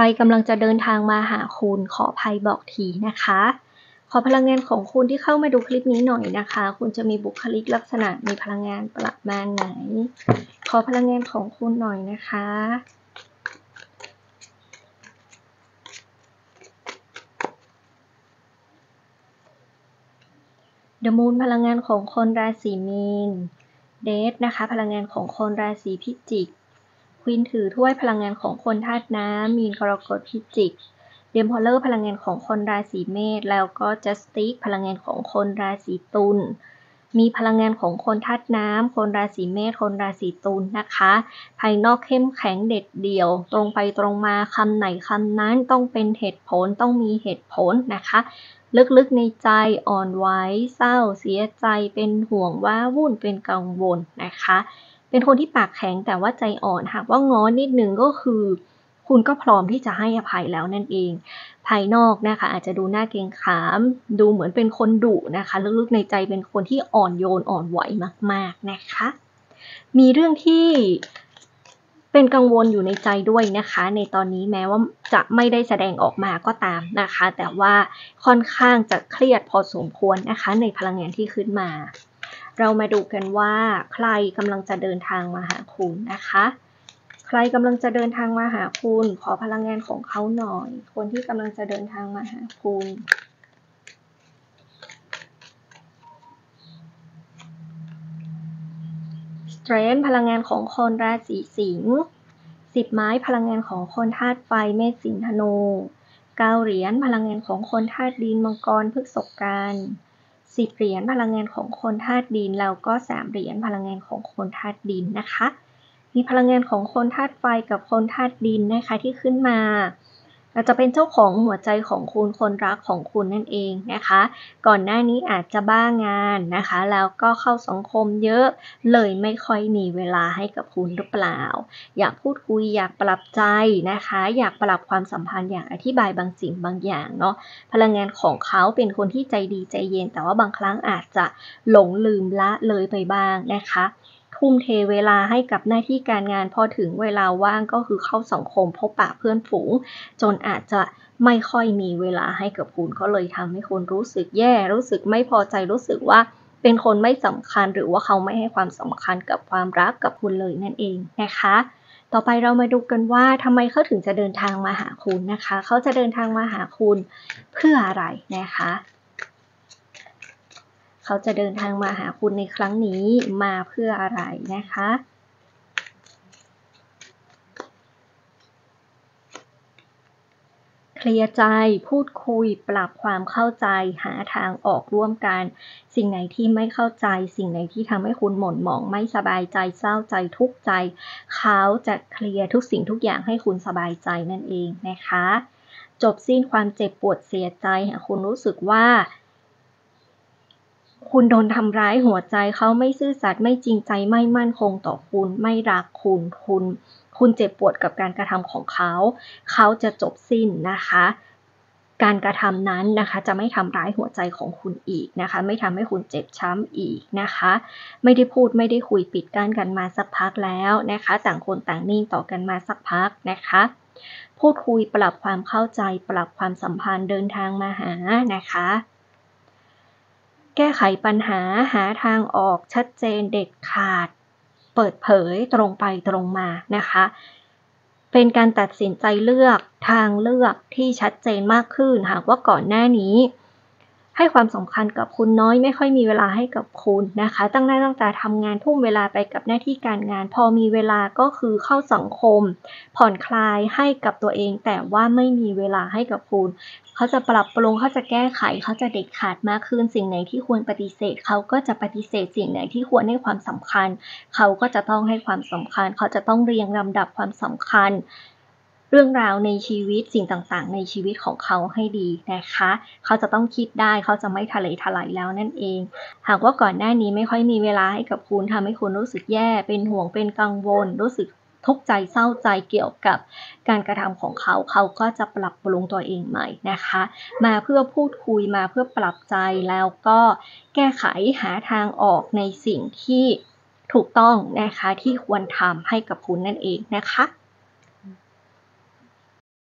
รกำลังจะเดินทางมาหาคุณขอภัยบอกทีนะคะ ขอพลังงานของคุณที่เข้ามาดูคลิปนี้หน่อยนะคะ คุณจะมีบุคลิกลักษณะมีพลังงานประมาณไหน ขอพลังงานของคุณหน่อยนะคะ The Moon พลังงานของคนราศีมีน เดทนะคะ พลังงานของคนราศีพิจิก วีนถือถ้วยพลังงานของคนธาตุน้ำ มีนกรกฎพิจิก เดมพอลเลอร์พลังงานของคนราศีเมษ แล้วก็จัสติกพลังงานของคนราศีตุล มีพลังงานของคนธาตุน้ำ คนราศีเมษ คนราศีตุลนะคะ ภายนอกเข้มแข็งเด็ดเดี่ยว ตรงไปตรงมาคำไหนคำนั้นต้องเป็นเหตุผลต้องมีเหตุผลนะคะ ลึกๆในใจอ่อนไหวเศร้าเสียใจเป็นห่วงว่าวุ่นเป็นกังวลนะคะ เป็นคนที่ปากแข็งแต่ว่าใจอ่อนหากว่าง้อนิดนึงก็คือ คุณก็พร้อมที่จะให้อภัยแล้วนั่นเอง ภายนอกนะคะ อาจจะดูหน้าเกรงขาม ดูเหมือนเป็นคนดุนะคะลึกๆในใจเป็นคนที่อ่อนโยนอ่อนไหวมาก ๆนะคะ มีเรื่องที่เป็นกังวลอยู่ในใจด้วยนะคะ ในตอนนี้แม้ว่าจะไม่ได้แสดงออกมาก็ตามนะคะ แต่ว่าค่อนข้างจะเครียดพอสมควรนะคะ ในพลังงานที่ขึ้นมา เรามาดูกันว่า ใครกำลังจะเดินทางมาหาคุณนะคะ ใครกำลังจะเดินทางมาหาคุณ ขอพลังงานของเขาหน่อย คนที่กำลังจะเดินทางมาหาคุณเทรนพลังงานของคนราศีสิงห์สิบไม้พลังงานของคนธาตุไฟเมษสิงห์ธนูเก้าเหรียญพลังงานของคนธาตุดินมังกรพฤกษกัน สิบเหรียญพลังงานของคนธาตุดิน แล้วก็สามเหรียญพลังงานของคนธาตุดินนะคะ มีพลังงานของคนธาตุไฟกับคนธาตุดินนะคะที่ขึ้นมา เราจจะเป็นเจ้าของหัวใจของคุณคนรักของคุณนั่นเองนะคะ ก่อนหน้านี้อาจจะบ้างานนะคะ แล้วก็เข้าสังคมเยอะเลยไม่ค่อยมีเวลาให้กับคุณหรือเปล่า อยากพูดคุยอยากปรับใจนะคะ อยากปรับความสัมพันธ์อยากอธิบายบางสิ่งบางอย่างเนาะพลังงานของเขาเป็นคนที่ใจดีใจเย็น แต่ว่าบางครั้งอาจจะหลงลืมละเลยไปบ้างนะคะ ทุ่มเทเวลาให้กับหน้าที่การงานพอถึงเวลาว่างก็คือเข้าสังคมพบปะเพื่อนฝูง จนอาจจะไม่ค่อยมีเวลาให้กับคุณก็เลยทำให้คุณรู้สึกแย่ รู้สึกไม่พอใจรู้สึกว่าเป็นคนไม่สำคัญหรือว่าเขาไม่ให้ความสำคัญกับความรักกับคุณเลยนั่นเองนะคะ ต่อไปเรามาดูกันว่าทำไมเขาถึงจะเดินทางมาหาคุณนะคะ เขาจะเดินทางมาหาคุณเพื่ออะไรนะคะ เขาจะเดินทางมาหาคุณในครั้งนี้มาเพื่ออะไรนะคะเคลียร์ใจพูดคุยปรับความเข้าใจหาทางออกร่วมกัน สิ่งไหนที่ไม่เข้าใจ สิ่งไหนที่ทำให้คุณหม่นหมองไม่สบายใจเศร้าใจทุกข์ใจ เขาจะเคลียร์ทุกสิ่งทุกอย่างให้คุณสบายใจนั่นเองนะคะ จบสิ้นความเจ็บปวดเสียใจหากคุณรู้สึกว่า คุณโดนทำร้ายหัวใจเขาไม่ซื่อสัตย์ไม่จริงใจไม่มั่นคงต่อคุณ ไม่รักคุณคุณ คุณเจ็บปวดกับการกระทำของเขา เขาจะจบสิ้นนะคะ การกระทำนั้นนะคะจะไม่ทำร้ายหัวใจของคุณอีกนะคะ ไม่ทำให้คุณเจ็บช้ำอีกนะคะ ไม่ได้พูดไม่ได้คุยปิดกั้นกันมาสักพักแล้วนะคะ ต่างคนต่างนิ่งต่อกันมาสักพักนะคะพูดคุยปรับความเข้าใจปรับความสัมพันธ์เดินทางมาหานะคะ แก้ไขปัญหาหาทางออกชัดเจนเด็ดขาด เปิดเผยตรงไปตรงมานะคะ เป็นการตัดสินใจเลือกทางเลือกที่ชัดเจนมากขึ้น หากว่าก่อนหน้านี้ ให้ความสำคัญกับคุณน้อยไม่ค่อยมีเวลาให้กับคุณนะคะ ตั้งหน้าตั้งตาทำงานทุ่มเวลาไปกับหน้าที่การงาน พอมีเวลาก็คือเข้าสังคม ผ่อนคลายให้กับตัวเอง แต่ว่าไม่มีเวลาให้กับคุณเขาจะปรับปรุงเขาจะแก้ไขเขาจะเด็ดขาดมากขึ้น สิ่งไหนที่ควรปฏิเสธเขาก็จะปฏิเสธสิ่งไหนที่ควรให้ความสำคัญ เขาก็จะต้องให้ความสำคัญ เขาจะต้องเรียงลำดับความสำคัญ รื่องราวในชีวิตสิ่งต่างๆ ในชีวิตของเขาให้ดีนะคะ เขาจะต้องคิดได้เขาจะไม่ทะเลทลายแล้วนั่นเอง หากว่าก่อนหน้านี้ไม่ค่อยมีเวลาให้กับคุณทำให้คุณรู้สึกแย่ เป็นห่วงเป็นกังวล รู้สึกทุกข์ใจเศร้าใจเกี่ยวกับการกระทำของเขา เขาก็จะปรับปรุงตัวเองใหม่นะคะ มาเพื่อพูดคุยมาเพื่อปรับใจแล้วก็แก้ไขหาทางออกในสิ่งที่ถูกต้องนะคะที่ควรทำให้กับคุณนั่นเองนะคะ